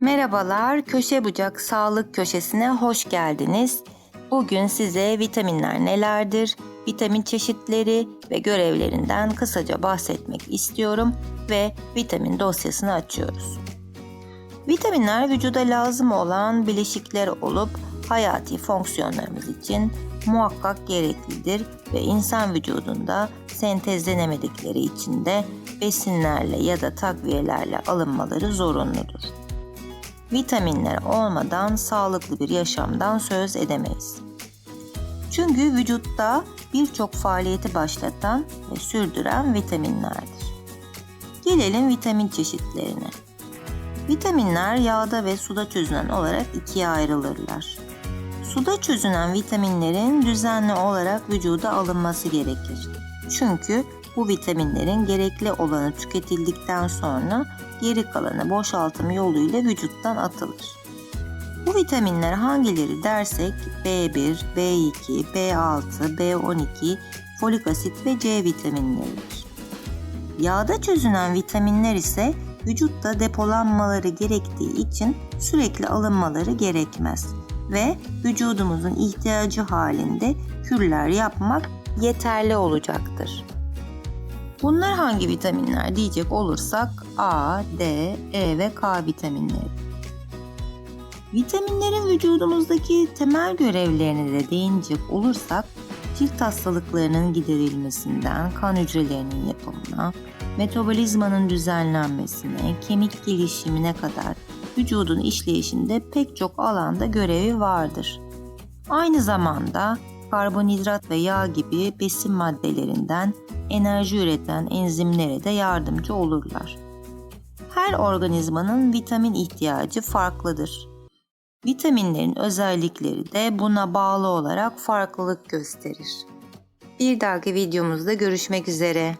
Merhabalar, Köşe Bucak Sağlık Köşesi'ne hoş geldiniz. Bugün size vitaminler nelerdir, vitamin çeşitleri ve görevlerinden kısaca bahsetmek istiyorum ve vitamin dosyasını açıyoruz. Vitaminler vücuda lazım olan bileşikler olup hayati fonksiyonlarımız için muhakkak gereklidir ve insan vücudunda sentezlenemedikleri için de besinlerle ya da takviyelerle alınmaları zorunludur. Vitaminler olmadan sağlıklı bir yaşamdan söz edemeyiz. Çünkü vücutta birçok faaliyeti başlatan ve sürdüren vitaminlerdir. Gelelim vitamin çeşitlerine. Vitaminler yağda ve suda çözünen olarak ikiye ayrılırlar. Suda çözünen vitaminlerin düzenli olarak vücuda alınması gerekir. Çünkü bu vitaminlerin gerekli olanı tüketildikten sonra geri kalanı boşaltım yoluyla vücuttan atılır. Bu vitaminler hangileri dersek B1, B2, B6, B12, folik asit ve C vitaminleridir. Yağda çözünen vitaminler ise vücutta depolanmaları gerektiği için sürekli alınmaları gerekmez ve vücudumuzun ihtiyacı halinde kürler yapmak yeterli olacaktır. Bunlar hangi vitaminler diyecek olursak A, D, E ve K vitaminleri. Vitaminlerin vücudumuzdaki temel görevlerine de değinecek olursak cilt hastalıklarının giderilmesinden kan hücrelerinin yapımına, metabolizmanın düzenlenmesine, kemik gelişimine kadar vücudun işleyişinde pek çok alanda görevi vardır. Aynı zamanda karbonhidrat ve yağ gibi besin maddelerinden enerji üreten enzimlere de yardımcı olurlar. Her organizmanın vitamin ihtiyacı farklıdır. Vitaminlerin özellikleri de buna bağlı olarak farklılık gösterir. Bir dahaki videomuzda görüşmek üzere.